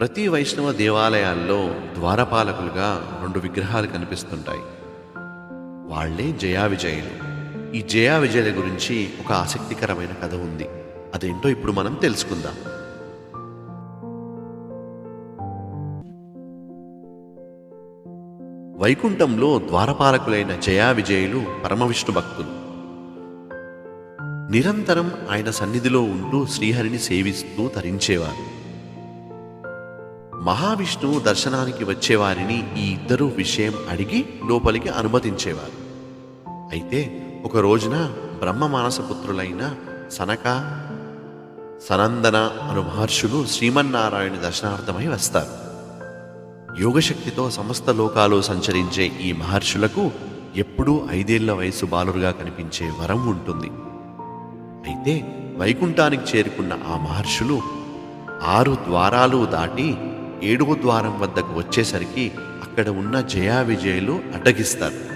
ప్రతి వైష్ణవ దేవాలయాల్లో ద్వారపాలకులుగా రెండు విగ్రహాలు కనిపిస్తుంటాయి. వాళ్ళే జయా విజయులు. ఈ జయా విజయుల గురించి ఒక ఆసక్తికరమైన కథ ఉంది. అదేంటో ఇప్పుడు మనం తెలుసుకుందాం. వైకుంఠంలో ద్వారపాలకులైన జయా విజయులు పరమవిష్ణు భక్తులు. నిరంతరం ఆయన సన్నిధిలో ఉంటూ శ్రీహరిని సేవిస్తూ తరించేవారు. మహావిష్ణువు దర్శనానికి వచ్చేవారిని ఈ ఇద్దరు విషయం అడిగి లోపలికి అనుమతించేవారు. అయితే ఒక రోజున బ్రహ్మ మానసపుత్రులైన సనక సనందన అను మహర్షులు శ్రీమన్నారాయణ దర్శనార్థమై వస్తారు. యోగశక్తితో సమస్త లోకాలు సంచరించే ఈ మహర్షులకు ఎప్పుడూ ఐదేళ్ళ వయసు బాలురుగా కనిపించే వరం ఉంటుంది. అయితే వైకుంఠానికి చేరుకున్న ఆ మహర్షులు ఆరు ద్వారాలు దాటి ఏడవ ద్వారం వద్దకు వచ్చేసరికి అక్కడ ఉన్న జయా విజయులు అడ్డగిస్తారు.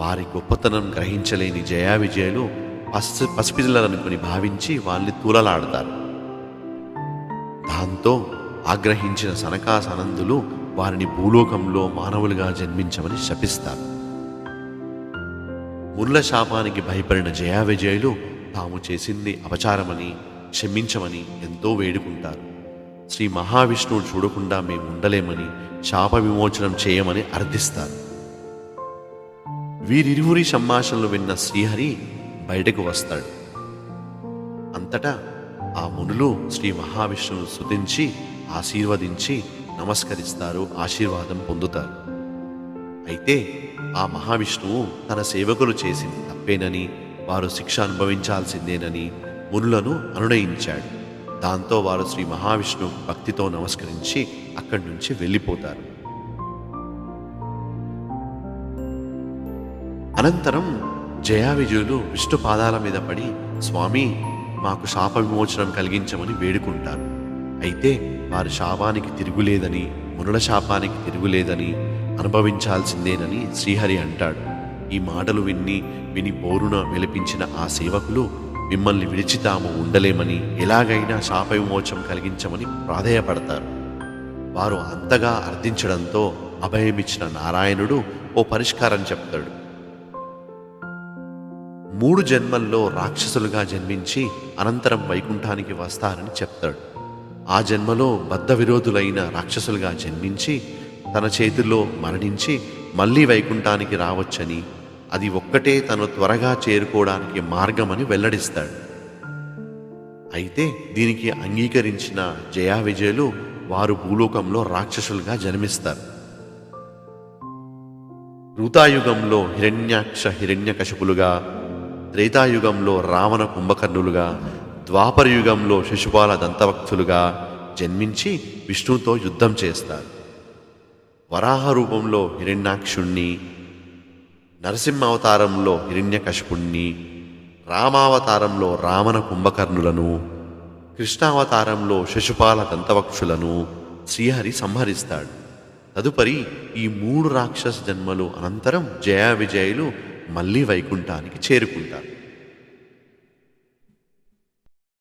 వారి గొప్పతనం గ్రహించలేని జయా విజయులు పసి పసిపిల్లలనుకుని భావించి వాళ్ళని తూలలాడతారు. దాంతో ఆగ్రహించిన సనకాసనందులు వారిని భూలోకంలో మానవులుగా జన్మించమని శపిస్తారు. ముర్ల శాపానికి భయపడిన జయా విజయులు తాము చేసింది అపచారమని క్షమించమని ఎంతో వేడుకుంటారు. శ్రీ మహావిష్ణువు చూడకుండా మేము ఉండలేమని శాప విమోచనం చేయమని అర్థిస్తారు. వీరిరువురి సంభాషణలు విన్న శ్రీహరి బయటకు వస్తాడు. అంతటా ఆ మునులు శ్రీ మహావిష్ణువును స్తుతించి ఆశీర్వదించి నమస్కరిస్తారు ఆశీర్వాదం పొందుతారు. అయితే ఆ మహావిష్ణువు తన సేవకులు చేసింది తప్పేనని వారు శిక్ష అనుభవించాల్సిందేనని మునులను అనునయించాడు. దాంతో వారు శ్రీ మహావిష్ణు భక్తితో నమస్కరించి అక్కడి నుంచి వెళ్ళిపోతారు. అనంతరం జయావిజయులు విష్ణు పాదాల మీద పడి స్వామి మాకు శాప విమోచనం కలిగించమని వేడుకుంటారు. అయితే వారి శాపానికి తిరుగులేదని మునుల శాపానికి తిరుగులేదని అనుభవించాల్సిందేనని శ్రీహరి అంటాడు. ఈ మాటలు విన్ని విని బోరున విలపించిన ఆ సేవకులు మిమ్మల్ని విడిచి తాము ఉండలేమని ఎలాగైనా శాపవిమోచం కలిగించమని ప్రాధేయపడతారు. వారు అంతగా అర్థించడంతో అభయమిచ్చిన నారాయణుడు ఓ పరిష్కారం చెప్తాడు. మూడు జన్మల్లో రాక్షసులుగా జన్మించి అనంతరం వైకుంఠానికి వస్తారని చెప్తాడు. ఆ జన్మలో బద్ధ విరోధులైన రాక్షసులుగా జన్మించి తన చేతుల్లో మరణించి మళ్ళీ వైకుంఠానికి రావచ్చని అది ఒక్కటే తను త్వరగా చేరుకోవడానికి మార్గమని వెల్లడిస్తాడు. అయితే దీనికి అంగీకరించిన జయా విజయులు వారు భూలోకంలో రాక్షసులుగా జన్మిస్తారు. ఋతాయుగంలో హిరణ్యాక్ష హిరణ్యకశపులుగా త్రేతాయుగంలో రావణ కుంభకర్ణులుగా ద్వాపర యుగంలో శిశుపాల దంతవక్తులుగా జన్మించి విష్ణుతో యుద్ధం చేస్తారు. వరాహ రూపంలో హిరణ్యాక్షుణ్ణి నరసింహ అవతారంలో హిరణ్యకశపుణ్ణి రామావతారంలో రావణ కుంభకర్ణులను కృష్ణావతారంలో శశుపాల దంతవక్షులను శ్రీహరి సంహరిస్తాడు. తదుపరి ఈ మూడు రాక్షస జన్మలు అనంతరం జయా విజయులు మళ్ళీ వైకుంఠానికి చేరుకుంటారు.